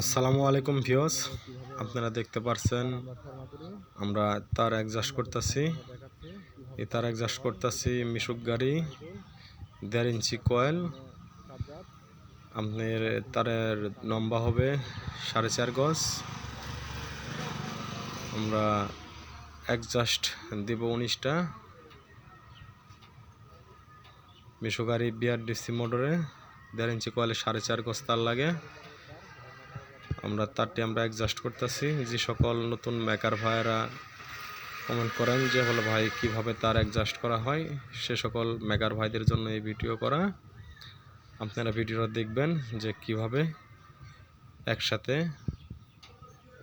আসসালামু আলাইকুম ভিউস আপনারা দেখতে পারছেন, আমরা তার অ্যাডজাস্ট করতেছি। এই তার অ্যাডজাস্ট করতেছি মিশুক গাড়ি, দেড় ইঞ্চি কয়েল। আপনার তারের লম্বা হবে সাড়ে চার গজ। আমরা অ্যাডজাস্ট দিব উনিশটা। মিশো গাড়ি বিআরডিসি মোটরে দেড় ইঞ্চি কয়েলে সাড়ে চার গজ তার লাগে। আমরা তারটি আমরা অ্যাডজাস্ট করতেছি। যে সকল নতুন মেকার ভাইয়েরা কমেন্ট করেন যে, হলো ভাই, কীভাবে তার অ্যাডজাস্ট করা হয়? সে সকল মেকার ভাইদের জন্য এই ভিডিও করা। আপনারা ভিডিওটা দেখবেন যে কীভাবে একসাথে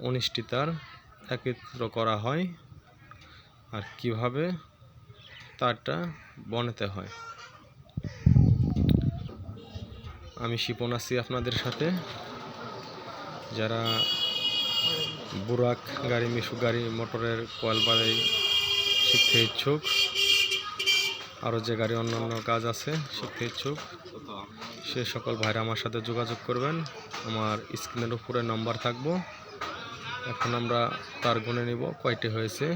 উনিশটি তার একত্র করা হয় আর কীভাবে তারটা বনাতে হয়। আমি শিপন আছি আপনাদের সাথে। যারা বুরাক গাড়ি মিশু গাড়ি, মোটরের কয়েল বাড়ি শিখতে ইচ্ছুক, আরও যে গাড়ি অন্যান্য কাজ আছে শিখতে ইচ্ছুক, সে সকল ভাইরা আমার সাথে যোগাযোগ করবেন। আমার স্ক্রিনের উপরে নাম্বার থাকব। এখন আমরা তার গুনে নিব, কয়টি হয়েছে?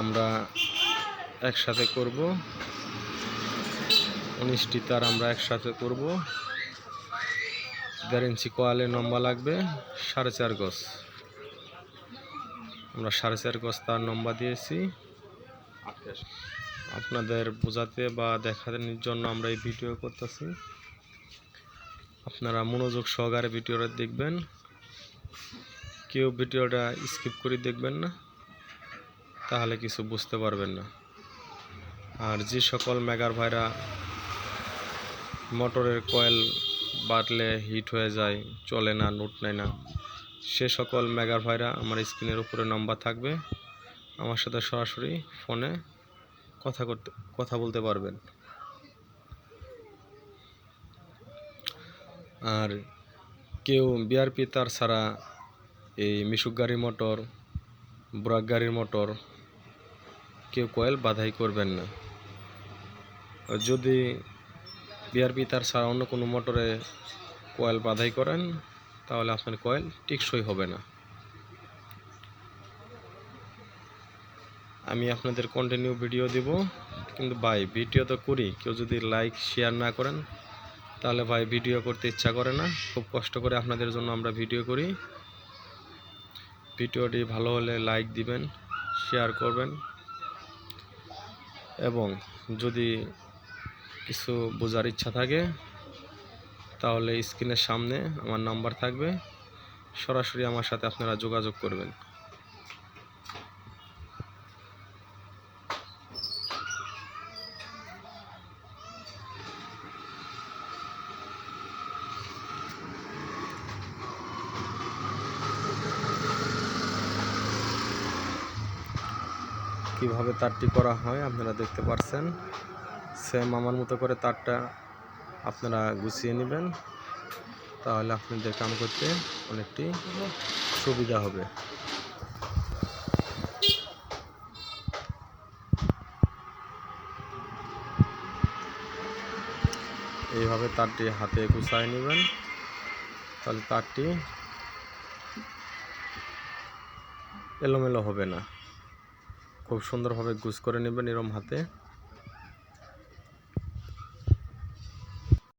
আমরা একসাথে করব। উনিশটি তার আমরা একসাথে করব। দেড় ইঞ্চি কোয়ালের লম্বা লাগবে, সাড়ে চার গজ। আমরা সাড়ে চার গজ তার লম্বা দিয়েছি। আপনাদের বোঝাতে বা দেখানোর জন্য আমরা এই ভিডিও করতেছি। আপনারা মনোযোগ সহকারে ভিডিওটা দেখবেন। কেউ ভিডিওটা স্কিপ করে দেখবেন না, তাহলে কিছু বুঝতে পারবেন না। আর যে সকল মেগার ভাইরা মোটরের কয়েল বাটলে হিট হয়ে যায়, চলে না, নোট নেয় না। সে সকল মেগার ভাইরা আমার স্ক্রিনের উপরে নাম্বার থাকবে। আমার সাথে সরাসরি ফোনে কথা করতে, কথা বলতে পারবেন। আর কেউ বিআরপি তার ছাড়া এই মিশুক গাড়ি মোটর, বুরাক গাড়ির মোটর, কেউ কয়েল বাধাই করবেন না। যদি বিআরপি তার ছাড়া অন্য কোনো মোটরে কয়েল বাধাই করেন, তাহলে আপনার কয়েল টিকসই হবে না। আমি আপনাদের কন্টিনিউ ভিডিও দিব, কিন্তু ভাই ভিডিও তো করি। কেউ যদি লাইক শেয়ার না করেন, তাহলে ভাই ভিডিও করতে ইচ্ছা করে না। খুব কষ্ট করে আপনাদের জন্য আমরা ভিডিও করি। ভিডিওটি ভালো হলে লাইক দিবেন শেয়ার করবেন। এবং যদি কিছু বোঝার ইচ্ছা থাকে, তাহলে স্ক্রিনের সামনে আমার নাম্বার থাকবে। সরাসরি আমার সাথে আপনারা যোগাযোগ করবেন। কীভাবে তারটি করা হয় আপনারা দেখতে পাচ্ছেন সেম আমার মতো করে তারটা আপনারা গুছিয়ে নেবেন। তাহলে আপনাদের কাম করতে অনেকটি সুবিধা হবে। এইভাবে তারটি হাতে গুছায় নেবেন। তাহলে তারটি এলোমেলো হবে না। খুব সুন্দরভাবে গুছ করে নেবেন এরম হাতে।